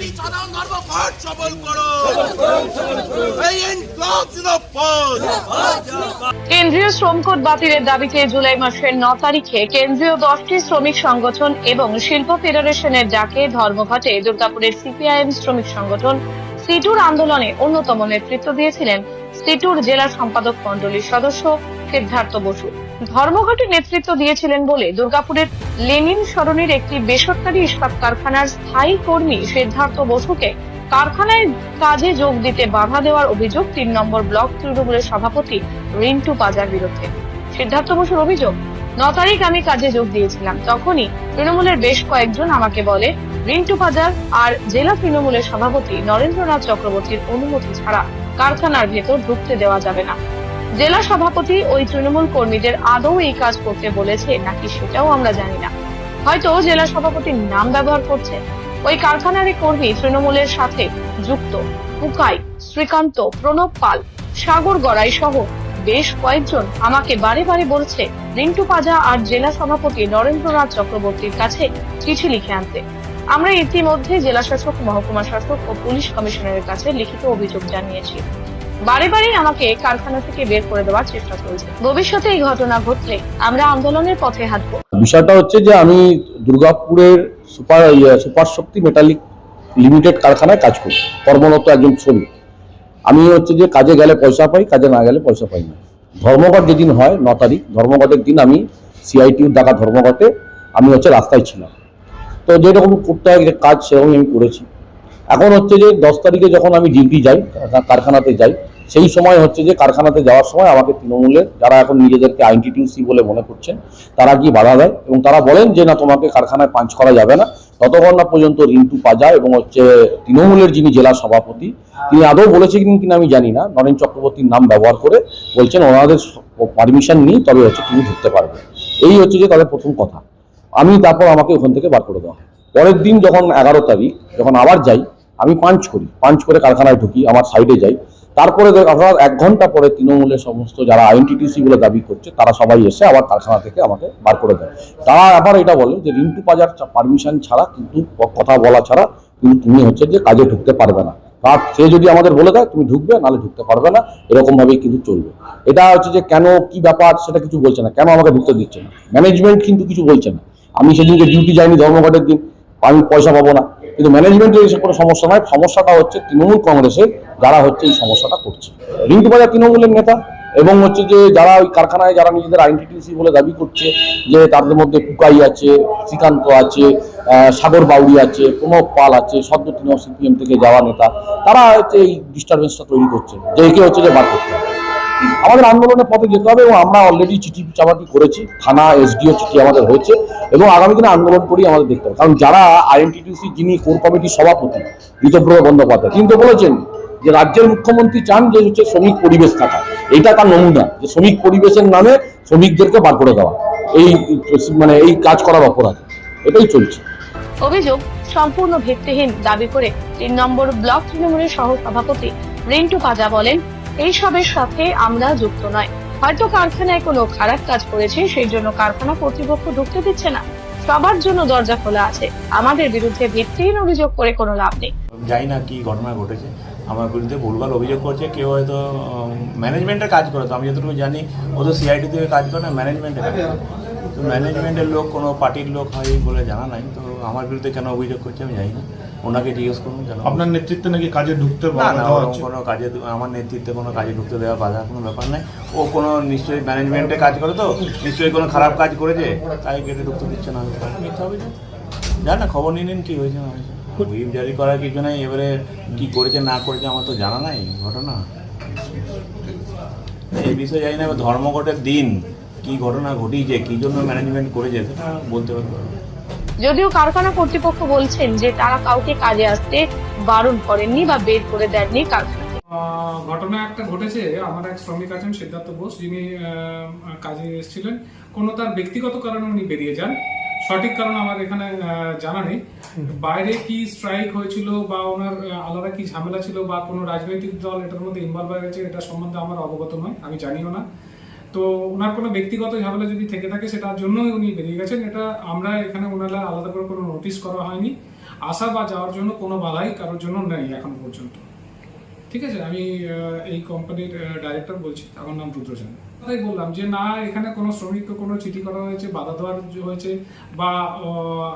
CID সাধারণ ধর্মঘট সফল করো। কেন্দ্রীয় শ্রম কোড বাতিলের দাবিতে জুলাই মাসের ন তারিখে কেন্দ্রীয় দশটি শ্রমিক সংগঠন এবং শিল্প ফেডারেশনের ডাকে ধর্মঘটে দুর্গাপুরের সিপিআইএম শ্রমিক সংগঠন সিটুর আন্দোলনে অন্যতম নেতৃত্ব দিয়েছিলেন সিটুর জেলা সম্পাদক মণ্ডলীর সদস্য সিদ্ধার্থ বসু। ধর্মঘটে নেতৃত্ব দিয়েছিলেন বলে দুর্গাপুরের লেনিন সরণির একটি বেসরকারি ইস্পাত কারখানার স্থায়ী কর্মী সিদ্ধার্থ বসুকে কারখানায় কাজে যোগ দিতে বাধা দেওয়ার অভিযোগ তিন নম্বর ব্লক তৃণমূলের সভাপতি রিন্টু পাজার বিরুদ্ধে। সিদ্ধার্থ বসুর অভিযোগ, ন তারিখ আমি কাজে যোগ দিয়েছিলাম। তখনই তৃণমূলের বেশ কয়েকজন আমাকে বলে, রিন্টু পাজার আর জেলা তৃণমূলের সভাপতি নরেন্দ্রনাথ চক্রবর্তীর অনুমতি ছাড়া কারখানার ভেতর ঢুকতে দেওয়া যাবে না। জেলা সভাপতি ওই তৃণমূল কর্মীদের আদৌ এই কাজ করতে বলেছে নাকি সেটাও আমরা জানি না। হয়তো জেলা সভাপতির নাম ব্যবহার করছে। ওই কারখানার কর্মী তৃণমূলের সাথে যুক্ত। পুকাই শ্রীকান্ত, প্রণব পাল, সাগর গড়াই সহ বেশ কয়েকজন আমাকে বারে বারে বলছে, রিন্টু পাজা আর জেলা সভাপতি নরেন্দ্রনাথ চক্রবর্তীর কাছে চিঠি লিখে আনতে। আমরা ইতিমধ্যে জেলা শাসক, মহকুমা শাসক ও পুলিশ কমিশনারের কাছে লিখিত অভিযোগ জানিয়েছি। বারে বারে আমাকে কারখানা থেকে বের করে দেওয়ার চেষ্টা চলছে। ভবিষ্যতে এই ঘটনা ঘটলে আমরা আন্দোলনের পথে হাঁটবো। বিষয়টা হচ্ছে যে আমি দুর্গাপুরের সুপার ইয়ে, সুপার শক্তি মেটালিক লিমিটেড কারখানায় কাজ করি কর্মরত একজন শ্রমিক। আমি হচ্ছে যে কাজে গেলে পয়সা পাই কাজে না গেলে পয়সা পাই না। ধর্মঘট যেদিন হয় ন তারিখ ধর্মঘটের দিন আমি সিআইটিউর ডাকা ধর্মঘটে আমি হচ্ছে রাস্তায় ছিলাম। তো যেরকম করতে হয় কাজ সেরকমই আমি করেছি। এখন হচ্ছে যে দশ তারিখে যখন আমি ডিউটি যাই কারখানাতে যাই সেই সময় হচ্ছে যে কারখানাতে যাওয়ার সময় আমাকে তৃণমূলের যারা এখন নিজেদেরকে আইনটিটিউসি বলে মনে করছেন, তারা কি বাধা দেয় এবং তারা বলেন যে, না, তোমাকে কারখানায় পাঞ্চ করা যাবে না। ততক্ষণ না পর্যন্ত রিন্টু পাজা এবং হচ্ছে তৃণমূলের যিনি জেলা সভাপতি, তিনি আদৌ বলেছেন কিনা আমি জানি না। নরেন চক্রবর্তীর নাম ব্যবহার করে বলছেন, ওনাদের পারমিশন নিই, তবে হচ্ছে তুমি ঢুকতে পারবে। এই হচ্ছে যে তাদের প্রথম কথা। আমি তারপর আমাকে ওখান থেকে বার করে দেওয়া পরের দিন যখন এগারো তারিখ, যখন আবার যাই, আমি পাঞ্চ করি। পাঞ্চ করে কারখানায় ঢুকি, আমার সাইডে যাই। তারপরে আবার এক ঘণ্টা পরে তৃণমূলের সমস্ত যারা আইনটিটিসি বলে দাবি করছে, তারা সবাই এসে আবার কারখানা থেকে আমাকে বার করে দেয়। তারা আবার এটা বলে যে, রিন্টু পাজার পারমিশন ছাড়া কিন্তু কথা বলা ছাড়া কিন্তু তুমি হচ্ছে যে কাজে ঢুকতে পারবে না। আর সে যদি আমাদের বলে দেয়, তুমি ঢুকবে, নাহলে ঢুকতে পারবে না এরকম ভাবেই কিন্তু চলবে। এটা হচ্ছে যে কেন, কি ব্যাপার, সেটা কিছু বলছে না। কেন আমাকে ঢুকতে দিচ্ছে না? ম্যানেজমেন্ট কিন্তু কিছু বলছে না। আমি সেদিনকে ডিউটি যাইনি ধর্মঘটের দিন, আমি পয়সা পাবো না। কিন্তু ম্যানেজমেন্টের এসে কোনো সমস্যা নয় সমস্যাটা হচ্ছে তৃণমূল কংগ্রেসের যারা হচ্ছে এই সমস্যাটা করছে। রিন্টু বাজার তৃণমূলের নেতা এবং হচ্ছে যে যারা ওই কারখানায় যারা নিজেদের আইনটিটিউসি বলে দাবি করছে, যে তাদের মধ্যে কুকাই আছে, শ্রীকান্ত আছে সাগর বাউরি আছে, প্রণব পাল আছে, সদ্য তৃণমূল সিপিএম থেকে যাওয়া নেতা, তারা হচ্ছে এই ডিস্টারবেন্সটা তৈরি করছে, যে একে হচ্ছে যে বার করতে আমাদের আন্দোলনের পথে যেতে হবে এবং আমরা অলরেডি চিঠি চাপাটি করেছি, থানা, এসডিও চিঠি আমাদের হয়েছে এবং আগামী দিনে আন্দোলন করেই আমাদের দেখতে হবে। কারণ যারা আইএনটিটিউসি যিনি কোর কমিটির সভাপতি, ঋতপ্রভা বন্দ্যোপাধ্যায়, তিনি তো বলেছেন যে রাজ্যের মুখ্যমন্ত্রী চান যে হচ্ছে শ্রমিক পরিবেশ থাকা। এটা তার নমুনা যে শ্রমিক পরিবেশের নামে শ্রমিকদেরকে বার করে দেওয়া। এই মানে এই কাজ করার অপরাধ। এটাই চলছে। অভিযোগ সম্পূর্ণ ভিত্তিহীন দাবি করে তিন নম্বর ব্লক তৃণমূলের সহ সভাপতি রিন্টু পাজা বলেন এইসবের সাথে আমরা যুক্ত নয়। হয়তো কারখানায় কোনো খারাপ কাজ করেছে সেই জন্য কারখানা কর্তৃপক্ষ ঢুকতে দিচ্ছে না। সবার জন্য দরজা খোলা আছে। আমাদের বিরুদ্ধে ভিত্তিহীন অভিযোগ করে কোনো লাভ নেই। জানি না কি ঘটনা ঘটেছে। আমার বিরুদ্ধে ভুলভাল অভিযোগ করছে কেউ হয়তো ম্যানেজমেন্টের কাজ করে তো আমি যতটুকু জানি ও তো সিআইডি থেকে কাজ করে না ম্যানেজমেন্টের কাজ করে। তো ম্যানেজমেন্টের লোক কোনো পার্টির লোক হয় বলে জানা নাই তো আমার বিরুদ্ধে কেন অভিযোগ করছে আমি জানি না। ওনাকে জিজ্ঞেস করুন কেন। আপনার নেতৃত্বে নাকি কাজে ঢুকতে না কোনো কাজে আমার নেতৃত্বে কোনো কাজে ঢুকতে দেওয়া বাধা কোনো ব্যাপার নাই। ও কোনো নিশ্চয়ই ম্যানেজমেন্টে কাজ করে তো নিশ্চয়ই কোনো খারাপ কাজ করেছে তাই গেটে ঢুকতে দিচ্ছে না। মিথ্যা হবে জান না খবর নিয়ে নিন কী হয়েছে না হয়েছে। হুইপ জারি করার কিছু নাই এবারে কি করেছে না করেছে আমার তো জানা নাই ঘটনা। এই বিষয়ে জানি না এবার ধর্মঘটের দিন কি ঘটনা ঘটিয়েছে কি জন্য ম্যানেজমেন্ট করেছে সেটা বলতে পারব যদিও কারখানা কর্তৃপক্ষ বলছেন যে তারা কাউকে কাজে আসতে বারণ করেননি বা বের করে দেননি কারখানা আহ, ঘটনা একটা ঘটেছে আমার এক শ্রমিক আছেন সিদ্ধার্থ বোস যিনি আহ, কাজে এসেছিলেন। কোনো তার ব্যক্তিগত কারণে উনি বেরিয়ে যান। সঠিক কারণ আমার এখানে জানা নেই। বাইরে কি স্ট্রাইক হয়েছিল বা ওনার আলাদা কি ঝামেলা ছিল বা কোনো রাজনৈতিক দল এটার মধ্যে ইনভলভ হয়ে গেছে, এটা সম্বন্ধে আমার অবগত নয়, আমি জানিও না। তো ওনার কোনো ব্যক্তিগত ঝামেলা যদি থেকে থাকে, সেটার জন্যই উনি বেরিয়ে গেছেন। এটা আমরা এখানে ওনারা আলাদা করে কোনো নোটিশ করা হয়নি। আসা বা যাওয়ার জন্য কোনো বাধাই কারোর জন্য নেই এখন পর্যন্ত। ঠিক আছে, আমি এই কোম্পানির ডাইরেক্টর বলছি, আমার নাম রুদ্রজান তাই বললাম যে, না, এখানে কোনো শ্রমিককে কোনো চিঠি করা হয়েছে, বাধা দেওয়ার হয়েছে, বা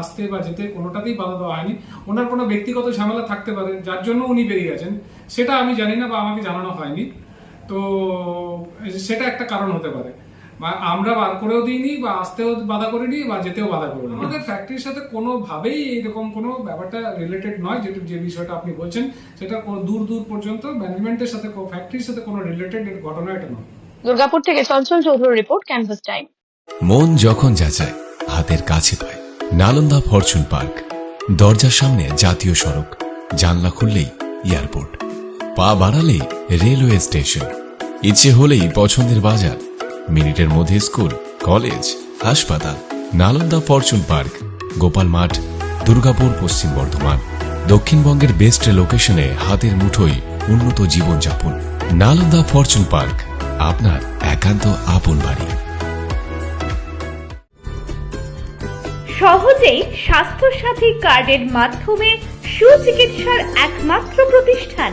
আসতে বা যেতে কোনোটাতেই বাধা দেওয়া হয়নি। ওনার কোনো ব্যক্তিগত ঝামেলা থাকতে পারে, যার জন্য উনি বেরিয়ে গেছেন। সেটা আমি জানি না বা আমাকে জানানো হয়নি। তো, সেটা একটা কারণ হতে পারে। আমরা বার করেও দিইনি বা আসতেও বাধা করিনি বা যেতেও বাধা করিনি। আমাদের ফ্যাক্টরির সাথে কোনোভাবেই এরকম কোনো ব্যাপারটা রিলেটেড নয় যেটা যে বিষয়টা আপনি বলছেন সেটা কোনো দূর দূর পর্যন্ত ম্যানেজমেন্টের সাথে ফ্যাক্টরির সাথে কোনো রিলেটেড ঘটনা এটা নয়। দুর্গাপুর থেকে Chanchal Chowdhury report canvas time মন যখন যাচায় হাতের কাছে পায়। Nalanda fortune park. দরজার সামনে জাতীয় সড়ক। জানলা খুললেই এয়ারপোর্ট। পা বাড়ালেই রেলওয়ে স্টেশন। ইচ্ছে হলেই পছন্দের বাজার। মিনিটের মধ্যে স্কুল, কলেজ, হাসপাতাল, নালন্দা ফরচুন পার্ক, গোপাল মাঠ, দুর্গাপুর পশ্চিম বর্ধমান, দক্ষিণবঙ্গের বেস্ট লোকেশনে হাতের মুঠোয় উন্নত জীবনযাপন, নালন্দা ফরচুন পার্ক, আপনার একান্ত আপন বাড়ি। সহজেই স্বাস্থ্যসাথী কার্ডের মাধ্যমে সুচিকিৎসার একমাত্র প্রতিষ্ঠান